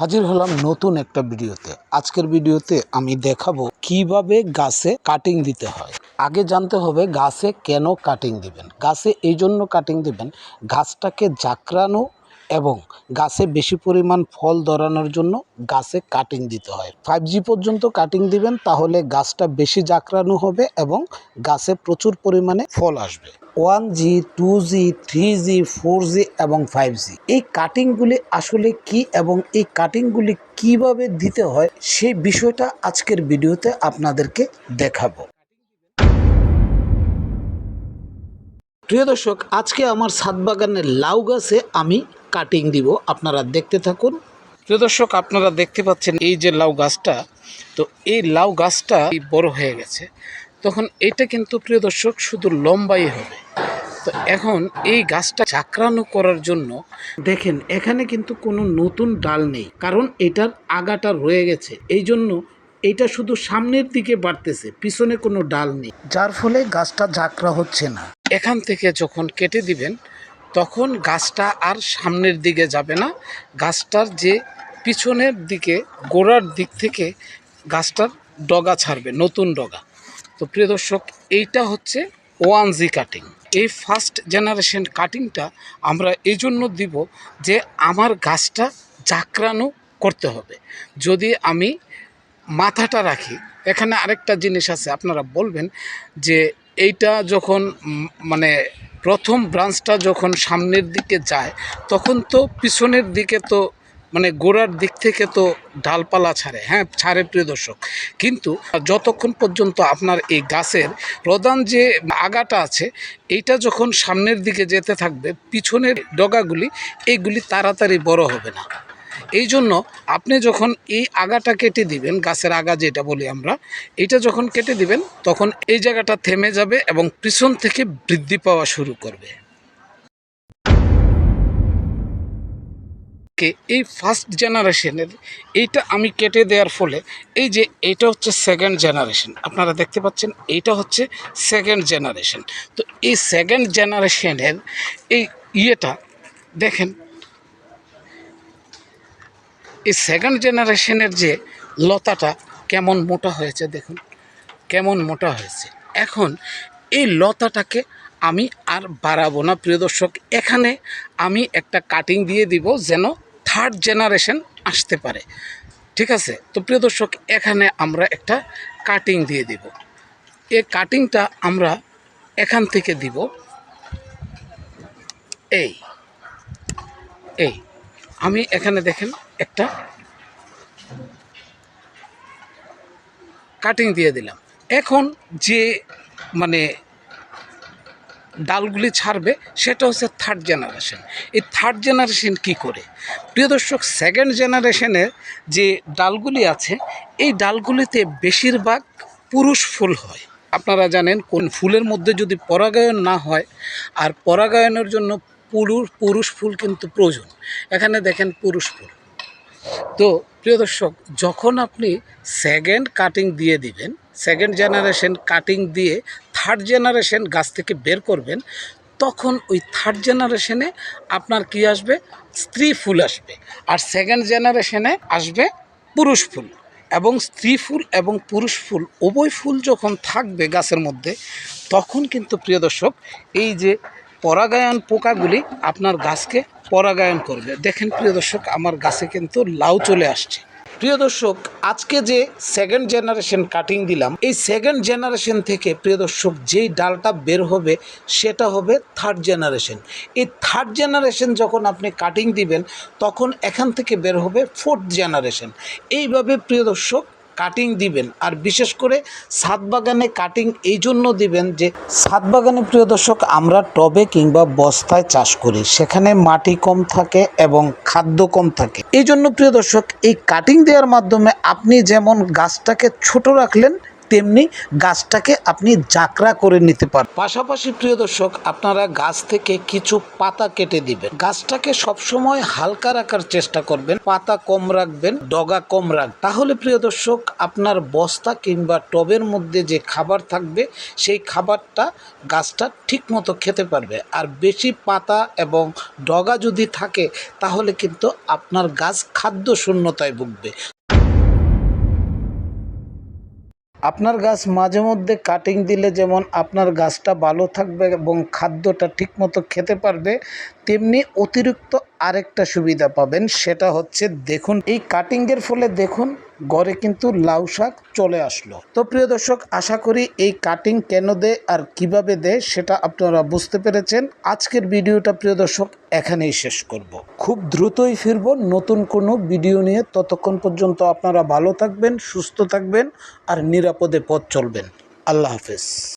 হাজির হলাম নতুন একটা ভিডিওতে। আজকের ভিডিওতে আমি দেখাবো কীভাবে গাছে কাটিং দিতে হয়। আগে জানতে হবে গাছে কেন কাটিং দিবেন। গাছে এই জন্য কাটিং দিবেন, গাছটাকে জাকরানো এবং গাছে বেশি পরিমাণ ফল ধরানোর জন্য গাছে কাটিং দিতে হয়। ফাইভ জি পর্যন্ত কাটিং দিবেন, তাহলে গাছটা বেশি জাকরানো হবে এবং গাছে প্রচুর পরিমাণে ফল আসবে। One G, two G, three G, four G এবং ফাইভ জি। এই কাটিংগুলি আসলে কি এবং এই কাটিংগুলি কীভাবে দিতে হয় সেই বিষয়টা আজকের ভিডিওতে আপনাদেরকে দেখাবো। প্রিয় দর্শক, আজকে আমার ছাদ বাগানের লাউ গাছে আমি কাটিং দিব। আপনারা দেখতে থাকুন। প্রিয় দর্শক, আপনারা দেখতে পাচ্ছেন এই যে লাউ গাছটা, তো এই লাউ গাছটা বড় হয়ে গেছে। তখন এটা কিন্তু প্রিয় দর্শক শুধু লম্বাই হবে। তো এখন এই গাছটা চাকরানো করার জন্য দেখেন এখানে কিন্তু কোনো নতুন ডাল নেই কারণ এটার আগাটা রয়ে গেছে। এই জন্য এটা শুধু সামনের দিকে বাড়তেছে পিছনে কোনো ডাল নেই। যার ফলে গাছটা ঝাঁকড়া হচ্ছে না। এখান থেকে যখন কেটে দিবেন তখন গাছটা আর সামনের দিকে যাবে না। গাছটার যে পিছনের দিকে গোড়ার দিক থেকে গাছটার ডগা ছাড়বে নতুন ডগা। তো প্রিয় দর্শক, এইটা হচ্ছে ওয়ান জি কাটিং এই ফার্স্ট জেনারেশন কাটিংটা আমরা এই জন্য দিব যে আমার গাছটা জাকরানো করতে হবে। যদি আমি মাথাটা রাখি, এখানে আরেকটা জিনিস আছে, আপনারা বলবেন যে এইটা যখন মানে প্রথম ব্রাঞ্চটা যখন সামনের দিকে যায়, তখন তো পিছনের দিকে তো মানে গোড়ার দিক থেকে তো ডালপালা ছাড়ে হ্যাঁ ছাড়ে প্রিয় দর্শক। কিন্তু যতক্ষণ পর্যন্ত আপনার এই গাছের প্রধান যে আগাটা আছে, এইটা যখন সামনের দিকে যেতে থাকবে, পিছনের ডগাগুলি, এইগুলি তাড়াতাড়ি বড় হবে না। এই জন্য আপনি যখন এই আগাটা কেটে দিবেন, গাছের আগা যেটা বলি আমরা এটা যখন কেটে দিবেন, তখন এই জায়গাটা থেমে যাবে এবং পিছন থেকে বৃদ্ধি পাওয়া শুরু করবে। কে এই ফার্স্ট জেনারেশনের এইটা আমি কেটে দেওয়ার ফলে এই যে এটা হচ্ছে সেকেন্ড জেনারেশন আপনারা দেখতে পাচ্ছেন এইটা হচ্ছে সেকেন্ড জেনারেশন তো এই সেকেন্ড জেনারেশনের এই ইয়েটা দেখেন, এই সেকেন্ড জেনারেশনের যে লতাটা কেমন মোটা হয়েছে দেখুন, কেমন মোটা হয়েছে। এখন এই লতাটাকে আমি আর বাড়াবো না, প্রিয় দর্শক। এখানে আমি একটা কাটিং দিয়ে দিব যেন থার্ড জেনারেশন আসতে পারে। ঠিক আছে? তো প্রিয় দর্শক, এখানে আমরা একটা কাটিং দিয়ে দিব। এই কাটিংটা আমরা এখান থেকে দিব। এই এই, আমি এখানে দেখেন একটা কাটিং দিয়ে দিলাম। এখন যে মানে ডালগুলি ছাড়বে, সেটা হচ্ছে থার্ড জেনারেশন এই থার্ড জেনারেশন কি করে? প্রিয় দর্শক সেকেন্ড জেনারেশনের যে ডালগুলি আছে, এই ডালগুলিতে বেশিরভাগ পুরুষ ফুল হয়। আপনারা জানেন কোন ফুলের মধ্যে যদি পরাগায়ন না হয়, আর পরাগায়নের জন্য পুরুষ পুরুষ ফুল কিন্তু প্রয়োজন। এখানে দেখেন পুরুষ ফুল। তো প্রিয় দর্শক, যখন আপনি সেকেন্ড কাটিং দিয়ে দিবেন সেকেন্ড জেনারেশন কাটিং দিয়ে থার্ড জেনারেশন গাছ থেকে বের করবেন, তখন ওই থার্ড জেনারেশনে আপনার কি আসবে? স্ত্রী ফুল আসবে। আর সেকেন্ড জেনারেশনে আসবে পুরুষ ফুল। এবং স্ত্রী ফুল এবং পুরুষ ফুল, উভয় ফুল যখন থাকবে গাছের মধ্যে, তখন কিন্তু প্রিয় দর্শক, এই যে পরাগায়ন পোকাগুলি আপনার গাছকে পরাগায়ন করবে। দেখেন প্রিয় দর্শক, আমার গাছে কিন্তু লাউ চলে আসছে। প্রিয় দর্শক, আজকে যে সেকেন্ড জেনারেশন কাটিং দিলাম, এই সেকেন্ড জেনারেশন থেকে প্রিয় দর্শক, যেই ডালটা বের হবে, সেটা হবে থার্ড জেনারেশন এই থার্ড জেনারেশন যখন আপনি কাটিং দিবেন, তখন এখান থেকে বের হবে ফোর্থ জেনারেশন এইভাবে প্রিয় দর্শক কাটিং দিবেন। আর বিশেষ করে ছাদ বাগানে কাটিং এই জন্য দিবেন যে, ছাদ বাগানে প্রিয় দর্শক, আমরা টবে কিংবা বস্তায় চাষ করি। সেখানে মাটি কম থাকে এবং খাদ্য কম থাকে। এই জন্য প্রিয় দর্শক, এই কাটিং দেওয়ার মাধ্যমে আপনি যেমন গাছটাকে ছোট রাখলেন তেমনি গাছটাকে আপনি জাকরা করে নিতে পারেন পাশাপাশি প্রিয় দর্শক, আপনারা গাছ থেকে কিছু পাতা কেটে দিবেন। গাছটাকে সবসময় হালকা রাখার চেষ্টা করবেন। পাতা কম রাখবেন, ডগা কম রাখ তাহলে প্রিয় দর্শক, আপনার বস্তা কিংবা টবের মধ্যে যে খাবার থাকবে, সেই খাবারটা গাছটা ঠিক মতো খেতে পারবে। আর বেশি পাতা এবং ডগা যদি থাকে, তাহলে কিন্তু আপনার গাছ খাদ্য শূন্যতায় ভুগবে। আপনার গাছ মাঝে মধ্যে কাটিং দিলে যেমন আপনার গাছটা ভালো থাকবে এবং খাদ্যটা ঠিকমতো খেতে পারবে তেমনি অতিরিক্ত আরেকটা সুবিধা পাবেন, সেটা হচ্ছে দেখুন, এই কাটিংয়ের ফলে দেখুন গড়ে কিন্তু লাউ শাক চলে আসলো। তো প্রিয় দর্শক, আশা করি এই কাটিং কেন দেয় আর কীভাবে দেয় সেটা আপনারা বুঝতে পেরেছেন। আজকের ভিডিওটা প্রিয় দর্শক, এখানেই শেষ করব। খুব দ্রুতই ফিরব নতুন কোনো ভিডিও নিয়ে। ততক্ষণ পর্যন্ত আপনারা ভালো থাকবেন, সুস্থ থাকবেন আর নিরাপদে পথ চলবেন। আল্লাহ হাফেজ।